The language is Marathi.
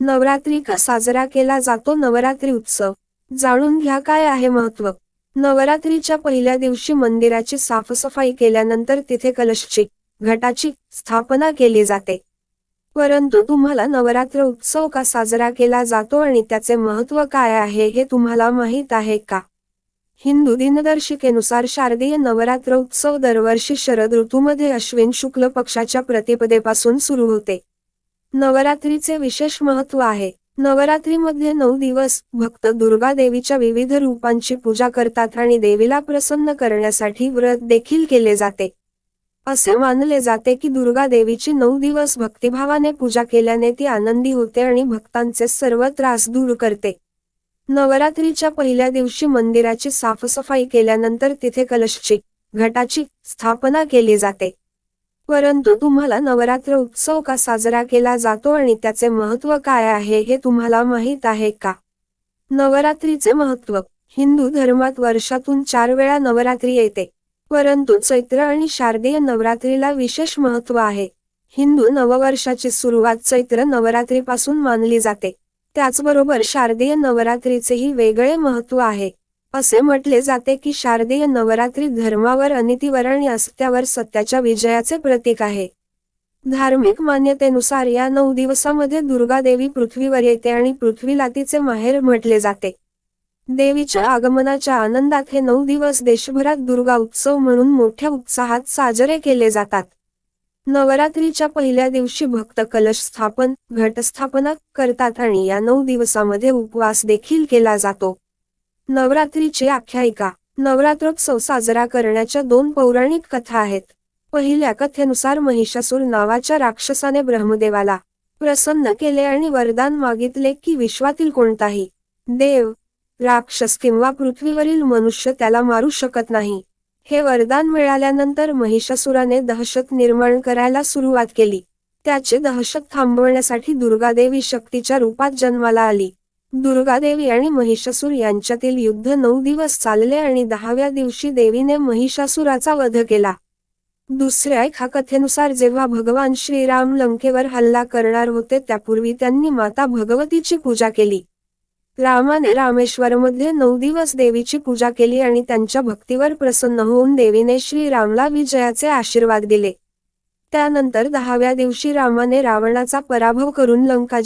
नवरात्री का साजरा केला जातो नवरात्री उत्सव. जाणून घ्या काय आहे महत्त्व नवरात्रीच्या पहिल्या दिवशी मंदिराची साफसफाई केल्यानंतर तिथे कलशची घटाची स्थापना केली जाते. परंतु तुम्हाला नवरात्र उत्सव का साजरा केला जातो आणि त्याचे महत्त्व काय आहे हे तुम्हाला माहीत आहे का? हिंदू दिनदर्शिकेनुसार शारदीय नवरात्र उत्सव दरवर्षी शरद ऋतूमध्ये अश्विन शुक्ल पक्षाच्या प्रतिपदेपासून सुरू होते. नवरात्रीचे विशेष महत्त्व आहे. नवरात्रीमध्ये नऊ दिवस भक्त दुर्गा देवीच्या विविध रूपांची पूजा करतात आणि देवीला प्रसन्न करण्यासाठी व्रत देखील केले जाते. असे मानले जाते की दुर्गा देवीची नऊ दिवस भक्तिभावाने पूजा केल्याने ती आनंदी होते आणि भक्तांचे सर्व त्रास दूर करते. नवरात्रीच्या पहिल्या दिवशी मंदिराची साफसफाई केल्यानंतर तिथे कलशची घटाची स्थापना केली जाते. परंतु तुम्हाला नवरात्र उत्सव का साजरा केला जातो आणि त्याचे महत्त्व काय आहे हे तुम्हाला माहीत आहे का? नवरात्रीचे महत्त्व हिंदू धर्मात वर्षातून चार वेळा नवरात्री येते. परंतु चैत्र आणि शारदीय नवरात्रीला विशेष महत्त्व आहे. हिंदू नववर्षाची सुरुवात चैत्र नवरात्रीपासून मानली जाते. त्याचबरोबर शारदीय नवरात्रीचेही वेगळे महत्त्व आहे. असे म्हटले जाते की शारदीय नवरात्री धर्मावर अनितीवर आणि असत्यावर सत्याच्या विजयाचे प्रतीक आहे. धार्मिक मान्यतेनुसार या नऊ दिवसामध्ये दुर्गा देवी पृथ्वीवर येते आणि पृथ्वीला तिचे माहेर म्हटले जाते. देवीच्या आगमनाच्या आनंदात हे नऊ दिवस देशभरात दुर्गा उत्सव म्हणून मोठ्या उत्साहात साजरे केले जातात. नवरात्रीच्या पहिल्या दिवशी भक्त कलश स्थापन घटस्थापना करतात आणि या नऊ दिवसामध्ये उपवास देखील केला जातो. नवरात्रीची आख्यायिका. नवरात्रोत्सव साजरा करण्याच्या दोन पौराणिक कथा आहेत. पहिल्या कथेनुसार महिषासूर नावाच्या राक्षसाने ब्रह्मदेवाला प्रसन्न केले आणि वरदान मागितले की विश्वातील कोणताही देव राक्षस किंवा पृथ्वीवरील मनुष्य त्याला मारू शकत नाही. हे वरदान मिळाल्यानंतर महिषासुराने दहशत निर्माण करायला सुरुवात केली. त्याचे दहशत थांबवण्यासाठी दुर्गादेवी शक्तीच्या रूपात जन्माला आली. दुर्गादेवी आणि महिषासूर यांच्यातील युद्ध नऊ दिवस चालले आणि दहाव्या दिवशी देवीने महिषासुराचा वध केला. दुसऱ्या एका कथेनुसार जेव्हा भगवान श्रीराम लंकेवर हल्ला करणार होते त्यापूर्वी त्यांनी माता भगवतीची पूजा केली. रामाने रामेश्वरमध्ये नऊ दिवस देवीची पूजा केली आणि त्यांच्या भक्तीवर प्रसन्न होऊन देवीने श्रीरामला विजयाचे आशीर्वाद दिले. त्यानंतर दहाव्या दिवशी रामाने रावणाचा पराभव करून लंका